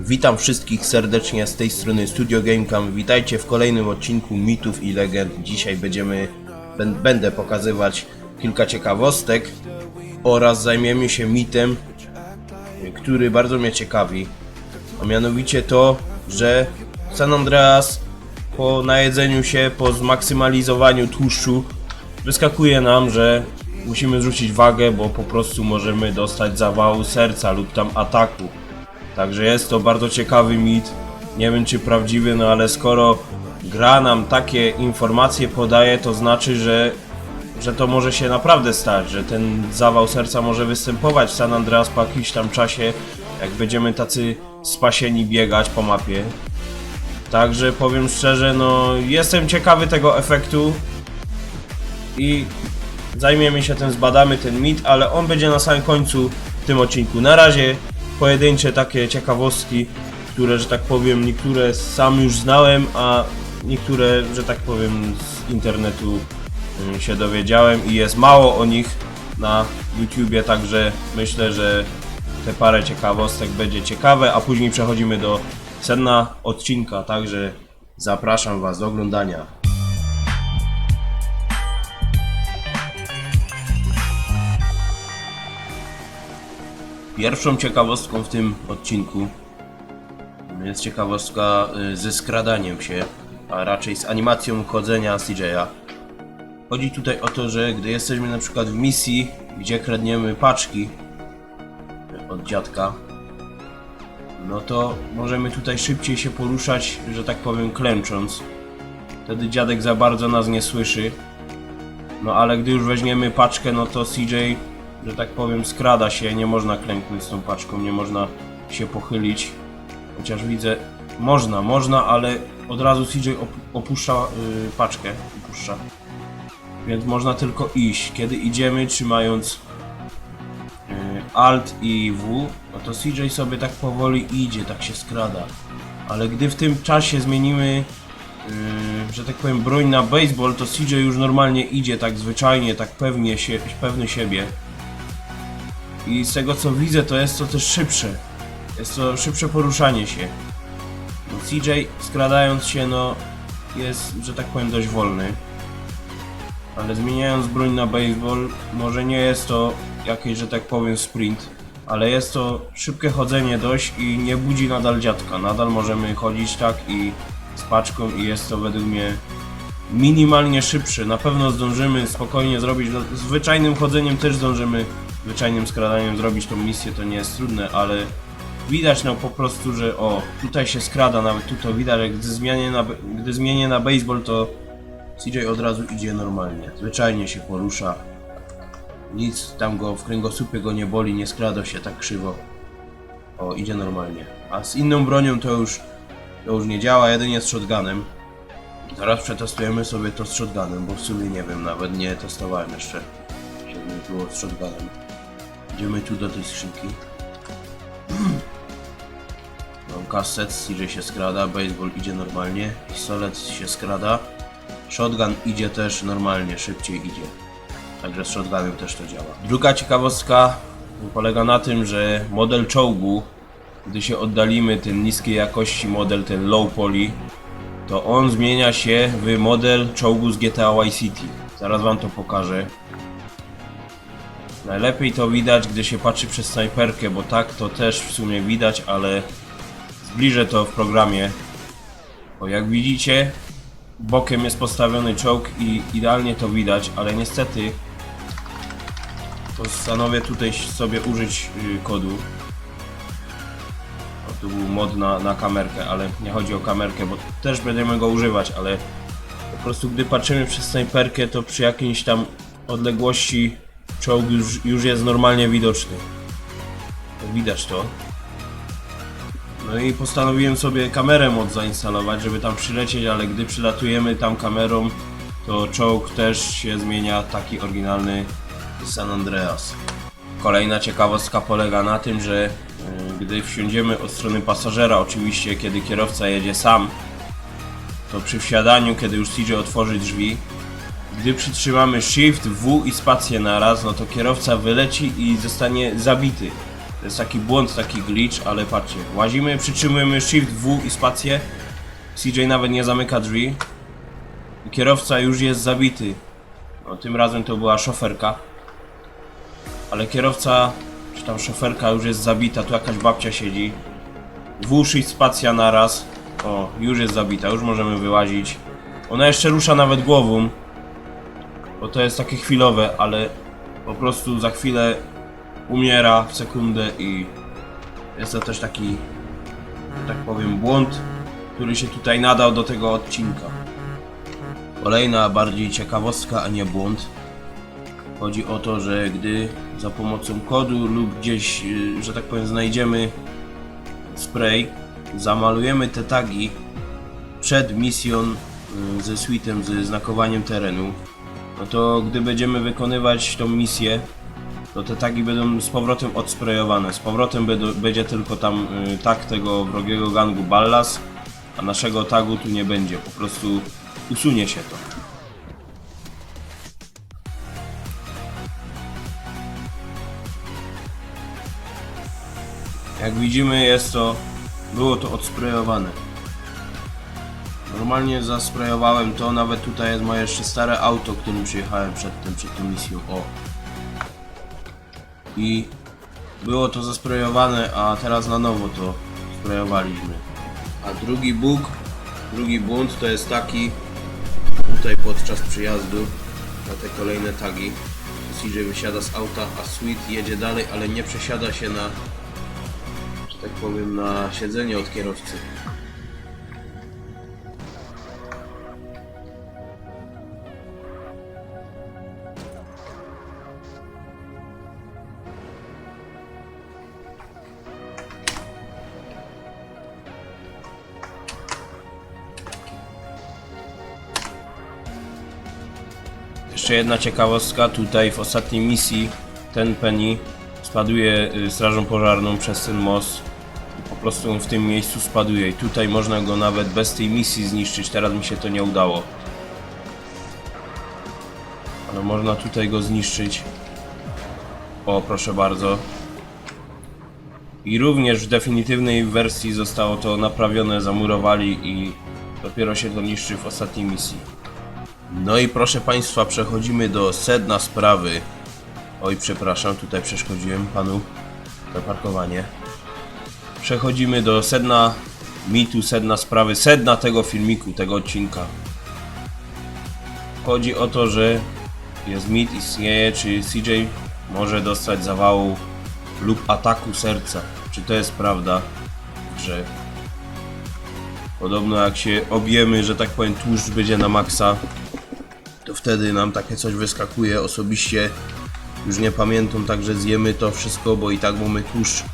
Witam wszystkich serdecznie z tej strony Studio Gamecam. Witajcie w kolejnym odcinku Mitów i Legend. Dzisiaj będziemy, bę- będę pokazywać kilka ciekawostek oraz zajmiemy się mitem, który bardzo mnie ciekawi. A mianowicie to, że San Andreas po najedzeniu się, po zmaksymalizowaniu tłuszczu wyskakuje nam, że musimy zrzucić wagę, bo po prostu możemy dostać zawału serca lub tam ataku. Także jest to bardzo ciekawy mit. Nie wiem czy prawdziwy, no ale skoro gra nam takie informacje podaje, to znaczy, że, że to może się naprawdę stać, że ten zawał serca może występować w San Andreas po jakimś tam czasie, jak będziemy tacy spasieni biegać po mapie. Także powiem szczerze, no jestem ciekawy tego efektu i zajmiemy się tym, zbadamy ten mit, ale on będzie na samym końcu w tym odcinku. Na razie pojedyncze takie ciekawostki, które, że tak powiem, niektóre sam już znałem, a niektóre, że tak powiem, z internetu mm, się dowiedziałem i jest mało o nich na YouTubie, także myślę, że te parę ciekawostek będzie ciekawe, a później przechodzimy do sedna odcinka, także zapraszam Was do oglądania. Pierwszą ciekawostką w tym odcinku jest ciekawostka y, ze skradaniem się, a raczej z animacją chodzenia CJ'a. Chodzi tutaj o to, że gdy jesteśmy na przykład w misji, gdzie kradniemy paczki od dziadka, no to możemy tutaj szybciej się poruszać, że tak powiem, klęcząc. Wtedy dziadek za bardzo nas nie słyszy. No ale gdy już weźmiemy paczkę, no to CJ, że tak powiem, skrada się, nie można klęknąć z tą paczką, nie można się pochylić. Chociaż widzę, można, można, ale od razu CJ op opuszcza yy, paczkę, opuszcza. Więc można tylko iść. Kiedy idziemy, trzymając yy, Alt i W, no to CJ sobie tak powoli idzie, tak się skrada. Ale gdy w tym czasie zmienimy Yy, że tak powiem, broń na baseball, to CJ już normalnie idzie tak zwyczajnie, tak pewnie się, pewny siebie. I z tego co widzę, to jest to też szybsze. Jest to szybsze poruszanie się. CJ skradając się, no jest, że tak powiem, dość wolny. Ale zmieniając broń na baseball, może nie jest to jakiś, że tak powiem, sprint, ale jest to szybkie chodzenie dość i nie budzi nadal dziadka. Nadal możemy chodzić tak i z paczką i jest to według mnie minimalnie szybsze. Na pewno zdążymy spokojnie zrobić, no, zwyczajnym chodzeniem też zdążymy, zwyczajnym skradaniem zrobić tą misję, to nie jest trudne, ale widać no po prostu, że o, tutaj się skrada, nawet tu to widać, że gdy zmienię na, gdy zmienię na baseball, to CJ od razu idzie normalnie, zwyczajnie się porusza. Nic tam go w kręgosłupie go nie boli, nie skrada się tak krzywo. O, idzie normalnie. A z inną bronią to już to już nie działa, jedynie z shotgunem. Teraz przetestujemy sobie to z shotgunem, bo w sumie nie wiem, nawet nie testowałem jeszcze. Nie było z shotgunem. Idziemy tu do tej skrzynki. Mam kaset, CJ się skrada, baseball idzie normalnie, pistolet się skrada. Shotgun idzie też normalnie, szybciej idzie. Także z shotgunem też to działa. Druga ciekawostka polega na tym, że model czołgu gdy się oddalimy ten niskiej jakości model, ten low poly, to on zmienia się w model czołgu z GTA Y City. Zaraz wam to pokażę. Najlepiej to widać, gdy się patrzy przez snajperkę, bo tak to też w sumie widać, ale zbliżę to w programie. Bo jak widzicie, bokiem jest postawiony czołg i idealnie to widać, ale niestety postanowię tutaj sobie użyć y, kodu. To był mod na, na kamerkę, ale nie chodzi o kamerkę, bo też będziemy go używać, ale po prostu gdy patrzymy przez snajperkę, to przy jakiejś tam odległości czołg już, już jest normalnie widoczny. Widać to. No i postanowiłem sobie kamerę mod zainstalować, żeby tam przylecieć, ale gdy przylatujemy tam kamerą, to czołg też się zmienia taki oryginalny San Andreas. Kolejna ciekawostka polega na tym, że y, gdy wsiądziemy od strony pasażera, oczywiście kiedy kierowca jedzie sam, to przy wsiadaniu, kiedy już CJ otworzy drzwi, gdy przytrzymamy Shift, W i spację naraz, no to kierowca wyleci i zostanie zabity. To jest taki błąd, taki glitch, ale patrzcie. Łazimy, przytrzymujemy Shift W i spację. CJ nawet nie zamyka drzwi. I kierowca już jest zabity. No, tym razem to była szoferka. Ale kierowca, czy tam szoferka już jest zabita, tu jakaś babcia siedzi. W Shift spacja naraz. O, już jest zabita, już możemy wyłazić. Ona jeszcze rusza nawet głową. Bo to jest takie chwilowe, ale po prostu za chwilę umiera w sekundę i jest to też taki, tak powiem, błąd, który się tutaj nadał do tego odcinka. Kolejna bardziej ciekawostka, a nie błąd. Chodzi o to, że gdy za pomocą kodu lub gdzieś, y, że tak powiem, znajdziemy spray, zamalujemy te tagi przed misją y, ze suitem, ze znakowaniem terenu, no to gdy będziemy wykonywać tą misję, to te tagi będą z powrotem odsprejowane. Z powrotem będzie tylko tam y, tag tego wrogiego gangu Ballas, a naszego tagu tu nie będzie. Po prostu usunie się to. Jak widzimy jest to, było to odsprejowane. Normalnie zasprejowałem to, nawet tutaj jest moje jeszcze stare auto, którym przyjechałem przed tym, przed tą misją. O. I było to zasprejowane, a teraz na nowo to sprejowaliśmy. A drugi bóg, drugi błąd to jest taki, tutaj podczas przyjazdu na te kolejne tagi. CJ wysiada z auta, a Sweet jedzie dalej, ale nie przesiada się na, że tak powiem, na siedzenie od kierowcy. Jeszcze jedna ciekawostka, tutaj w ostatniej misji ten Penny spaduje y, strażą pożarną przez ten most po prostu on w tym miejscu spaduje i tutaj można go nawet bez tej misji zniszczyć, teraz mi się to nie udało. Ale można tutaj go zniszczyć. O, proszę bardzo. I również w definitywnej wersji zostało to naprawione, zamurowali i dopiero się to niszczy w ostatniej misji. No i proszę Państwa, przechodzimy do sedna sprawy. Oj, przepraszam, tutaj przeszkodziłem panu zaparkowanie. Przechodzimy do sedna mitu, sedna sprawy, sedna tego filmiku, tego odcinka. Chodzi o to, że jest mit, istnieje, czy CJ może dostać zawału lub ataku serca. Czy to jest prawda grze? Podobno jak się objemy, że tak powiem, tłuszcz będzie na maksa, to wtedy nam takie coś wyskakuje. Osobiście już nie pamiętam, także zjemy to wszystko, bo i tak mamy tłuszcz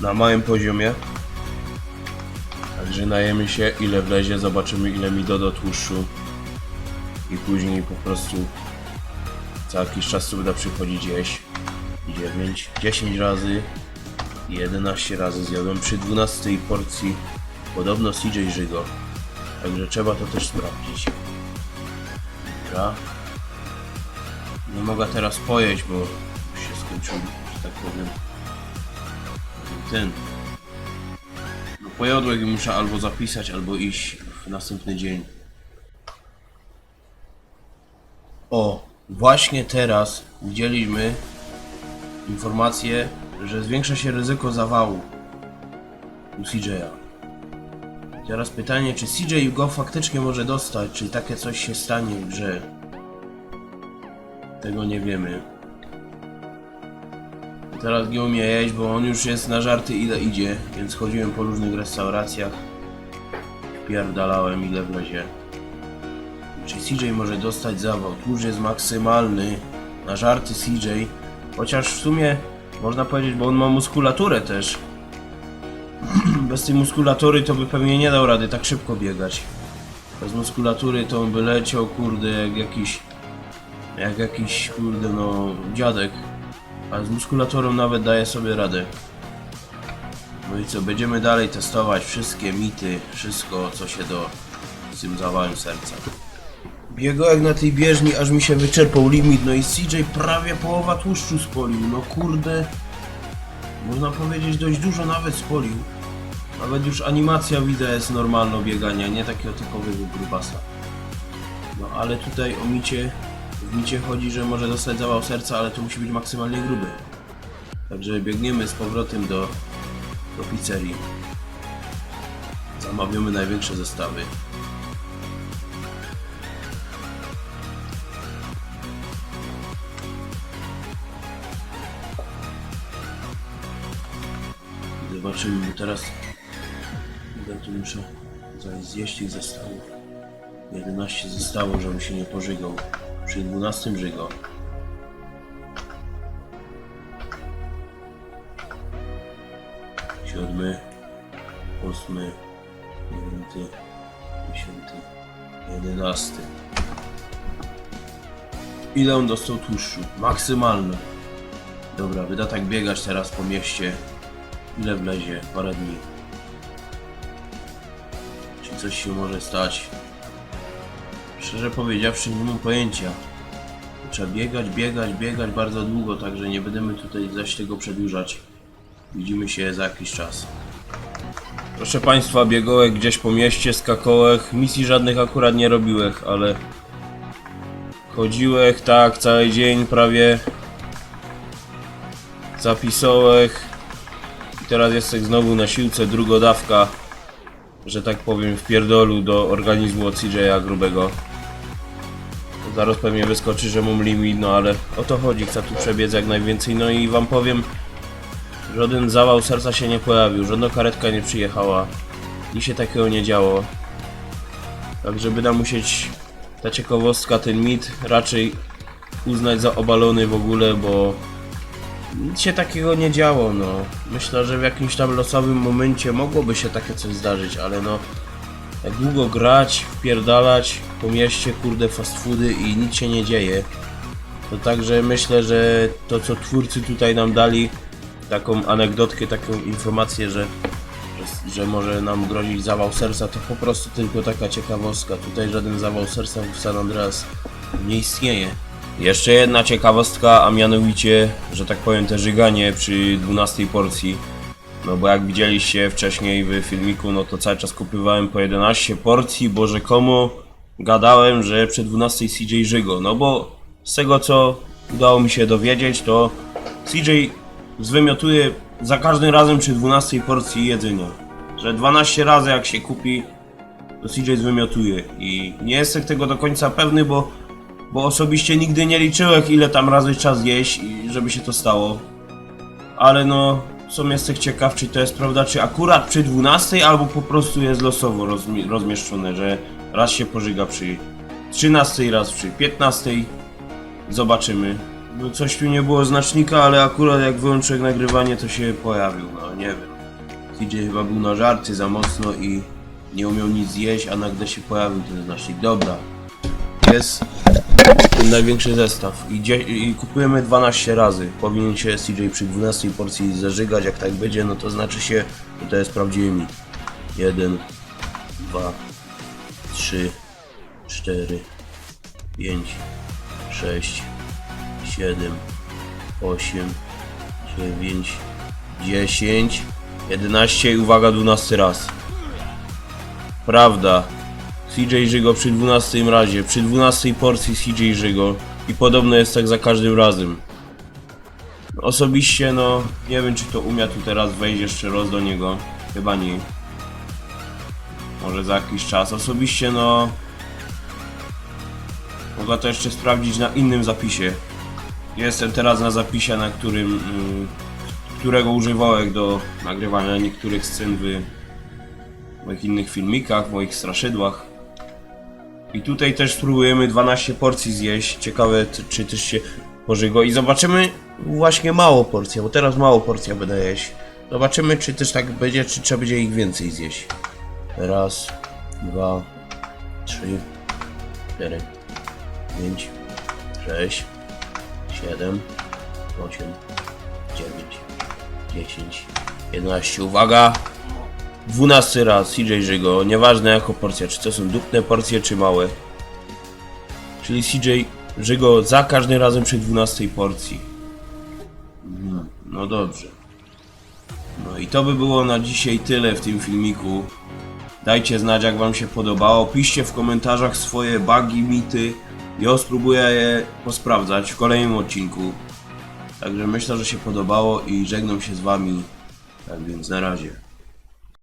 na małym poziomie. Także najemy się ile wlezie, zobaczymy ile mi doda tłuszczu. I później po prostu za jakiś czas tu będę przychodzić jeść. 9, 10 razy i 11 razy zjadłem przy 12 porcji. Podobno CJ Żygo. Także trzeba to też sprawdzić Dobra. Nie mogę teraz pojeść, bo się skończył, że tak powiem. Ten. No pojodłek muszę albo zapisać, albo iść w następny dzień. O, właśnie teraz widzieliśmy informację, że zwiększa się ryzyko zawału u CJ'a. Teraz pytanie, czy CJ go faktycznie może dostać, czy takie coś się stanie w grze? Tego nie wiemy. Teraz nie umie jeść, bo on już jest na żarty ile idzie, więc chodziłem po różnych restauracjach. Pierdalałem ile wlezie. Czy CJ może dostać zawał? Tłuszcz jest maksymalny na żarty CJ. Chociaż w sumie można powiedzieć, bo on ma muskulaturę też. Bez tej muskulatury to by pewnie nie dał rady tak szybko biegać. Bez muskulatury to on by leciał, kurde, jak jakiś... Jak jakiś, kurde, no, dziadek. A z muskulaturą nawet daje sobie radę. No i co, będziemy dalej testować wszystkie mity, wszystko co się do z tym zawałem serca. Biegał jak na tej bieżni, aż mi się wyczerpał limit, no i CJ prawie połowa tłuszczu spolił, no kurde. można powiedzieć, dość dużo nawet spolił. Nawet już animacja widać jest normalno biegania, nie takiego typowego grubasa. No ale tutaj o micie, w micie chodzi, że może dostać zawał serca, ale to musi być maksymalnie gruby. Także biegniemy z powrotem do, do pizzerii. Zamawiamy największe zestawy. Zobaczymy, bo teraz tu muszę zaraz zjeść tych zestawów. 11 zostało, żebym się nie pożygał. Przy 12 żygał. Siódmy, ósmy, dziewiąty, dziesiąty, jedenasty. Ile on dostał tłuszczu? Maksymalne. Dobra, wyda tak biegać teraz po mieście. Ile wlezie? Parę dni. Czy coś się może stać? Szczerze powiedziawszy, nie mam pojęcia. Trzeba biegać, biegać, biegać bardzo długo, także nie będziemy tutaj zaś tego przedłużać. Widzimy się za jakiś czas. Proszę Państwa, biegałem gdzieś po mieście, skakałem, misji żadnych akurat nie robiłem, ale chodziłem tak cały dzień prawie. Zapisałem i teraz jestem znowu na siłce, drugodawka, że tak powiem, w pierdolu do organizmu od CJ'a grubego. Zaraz pewnie wyskoczy, że mam limit, no ale o to chodzi, chcę tu przebiec jak najwięcej, no i wam powiem, żaden zawał serca się nie pojawił, żadna karetka nie przyjechała, nic się takiego nie działo. Także będę musieć, ta ciekawostka, ten mit raczej uznać za obalony w ogóle, bo nic się takiego nie działo, no. Myślę, że w jakimś tam losowym momencie mogłoby się takie coś zdarzyć, ale no... Jak długo grać, wpierdalać po mieście, kurde, fast foody i nic się nie dzieje. To także myślę, że to co twórcy tutaj nam dali, taką anegdotkę, taką informację, że, że, że może nam grozić zawał serca, to po prostu tylko taka ciekawostka. Tutaj żaden zawał serca w San Andreas nie istnieje. Jeszcze jedna ciekawostka, a mianowicie, że tak powiem, te żyganie przy 12 porcji. No bo jak widzieliście wcześniej w filmiku, no to cały czas kupywałem po 11 porcji, bo rzekomo gadałem, że przy 12 CJ żygo. No bo z tego co udało mi się dowiedzieć, to CJ zwymiotuje za każdym razem przy 12 porcji jedzenia. Że 12 razy jak się kupi, to CJ zwymiotuje. I nie jestem tego do końca pewny, bo, bo osobiście nigdy nie liczyłem ile tam razy trzeba zjeść, żeby się to stało. Ale no, są jestem ciekaw, czy to jest prawda, czy akurat przy 12, albo po prostu jest losowo rozmi- rozmieszczone, że raz się pożyga przy 13, raz przy 15. Zobaczymy. No coś tu nie było znacznika, ale akurat jak wyłączyłem nagrywanie, to się pojawił, no nie wiem. TJ chyba był na żarty za mocno i nie umiał nic zjeść, a nagle się pojawił ten znacznik. Dobra. Jest ten największy zestaw i, i kupujemy 12 razy. Powinien się CJ przy 12 porcji zażygać, jak tak będzie, no to znaczy się, że to jest prawdziwy mit. 1, 2, 3, 4, 5, 6, 7, 8, 9, 10, 11 i uwaga 12 raz. Prawda. CJ Żygo przy 12 razie, przy 12 porcji CJ Żygo i podobno jest tak za każdym razem. Osobiście no, nie wiem czy to umia tu teraz wejść jeszcze raz do niego, chyba nie. Może za jakiś czas. Osobiście no, mogę to jeszcze sprawdzić na innym zapisie. Jestem teraz na zapisie, na którym, mm, którego używałem do nagrywania niektórych scen w moich innych filmikach, moich straszydłach. I tutaj też spróbujemy 12 porcji zjeść. Ciekawe, czy- też się pożygo. I zobaczymy właśnie mało porcja, bo teraz mało porcja będę jeść. Zobaczymy, czy też tak będzie, czy trzeba będzie ich więcej zjeść. Raz, dwa, trzy, cztery, pięć, sześć, siedem, osiem, dziewięć, dziesięć, jedenaście. Uwaga! 12 raz CJ Żygo, nieważne jako porcja, czy to są dupne porcje, czy małe. Czyli CJ Żygo za każdym razem przy 12 porcji. Mhm, No dobrze. No i to by było na dzisiaj tyle w tym filmiku. Dajcie znać jak wam się podobało, piszcie w komentarzach swoje bugi, mity. Ja spróbuję je posprawdzać w kolejnym odcinku. Także myślę, że się podobało i żegnam się z wami. Tak więc na razie.